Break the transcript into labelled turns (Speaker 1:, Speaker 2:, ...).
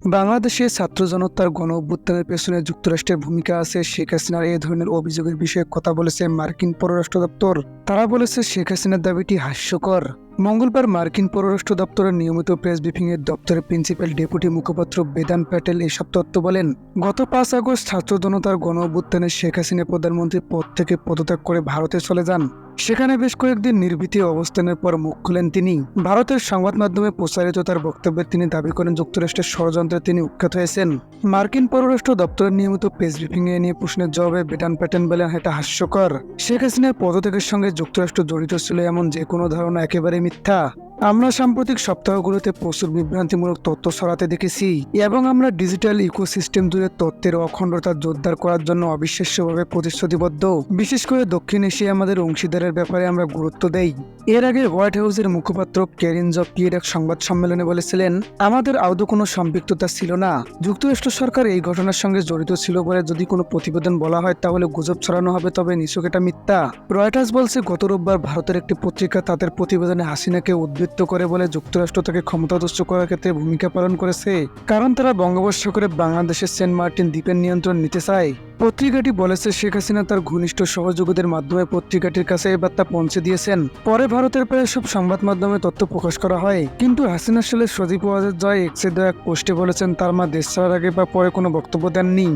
Speaker 1: বাংলাদেশে ছাত্র জনতার গণ অভ্যুত্থানের পেছনে যুক্তরাষ্ট্রের ভূমিকা আছে শেখ হাসিনার এ ধরনের অভিযোগের বিষয়ে কথা বলেছে মার্কিন পররাষ্ট্র দপ্তর। তারা বলেছে শেখ হাসিনার দাবিটি হাস্যকর। মঙ্গলবার মার্কিন পররাষ্ট্র দপ্তরের নিয়মিত প্রেস ব্রিফিং এর দপ্তরের প্রিন্সিপাল ডেপুটি মুখপাত্র বেদান প্যাটেল এসব তথ্য বলেন, গত পাঁচ আগস্ট ছাত্র জনতার গণ অভ্যুত্থানে শেখ হাসিনা প্রধানমন্ত্রী পদ থেকে পদত্যাগ করে ভারতে চলে যান। সেখানে বেশ কয়েকদিন নির্ভীতি অবস্থানের পর মুখ খুলেন তিনি। ভারতের সংবাদ মাধ্যমে প্রচারিত তার বক্তব্যে তিনি দাবি করেন, যুক্তরাষ্ট্রের ষড়যন্ত্রে তিনি উৎখাত হয়েছেন। মার্কিন পররাষ্ট্র দপ্তরের নিয়মিত প্রেস ব্রিফিং এ নিয়ে প্রশ্নের জবাবে বেটান প্যাটেন বলেন, এটা হাস্যকর। শেখ হাসিনার পদত্যাগের সঙ্গে যুক্তরাষ্ট্র জড়িত ছিল এমন যে কোনো ধারণা একেবারে মিথ্যা আমরা সাম্প্রতিক সপ্তাহগুলোতে প্রচুর বিভ্রান্তিমূলক তথ্য ছড়াতে দেখেছি এবং আমরা ডিজিটাল ইকোসিস্টেম জুড়ে তথ্যের অখণ্ডতা জোরদার করার জন্য অবিশ্বাস্যভাবে প্রতিশ্রুতিবদ্ধ। বিশেষ করে দক্ষিণ এশিয়া আমাদের অংশীদারের ব্যাপারে আমরা গুরুত্ব দেই। এর আগে হোয়াইট হাউসের মুখপাত্র কেরিন জব পিয়ের এক সংবাদ সম্মেলনে বলেছিলেন, আমাদের আদৌ কোনো সম্পৃক্ততা ছিল না। যুক্তরাষ্ট্র সরকার এই ঘটনার সঙ্গে জড়িত ছিল বলে যদি কোনো প্রতিবেদন বলা হয়, তাহলে গুজব ছড়ানো হবে, তবে নিছক এটা মিথ্যা। রয়টার্স বলছে, গত রোববার ভারতের একটি পত্রিকা তাদের প্রতিবেদনে হাসিনাকে উদ্বৃত্ত করে বলে যুক্তরাষ্ট্র তাকে ক্ষমতাদস্ত করার ক্ষেত্রে ভূমিকা পালন করেছে। কারণ তারা বঙ্গোপসাগরে বাংলাদেশের সেন্ট মার্টিন দ্বীপের নিয়ন্ত্রণ নিতে চায়। পত্রিকাটি বলেছে শেখ হাসিনা তার ঘনিষ্ঠ সহযোগীদের মাধ্যমে পত্রিকাটির কাছে এই বার্তা পৌঁছে দিয়েছেন। পরে ভারতের প্রায় সব সংবাদ মাধ্যমে তথ্য প্রকাশ করা হয়। কিন্তু হাসিনা সালে সজীব ওয়াজেদ জয় এক্সে এক পোস্টে বলেছেন, তার মা দেশ ছাড়ার আগে বা পরে কোনো বক্তব্য দেননি।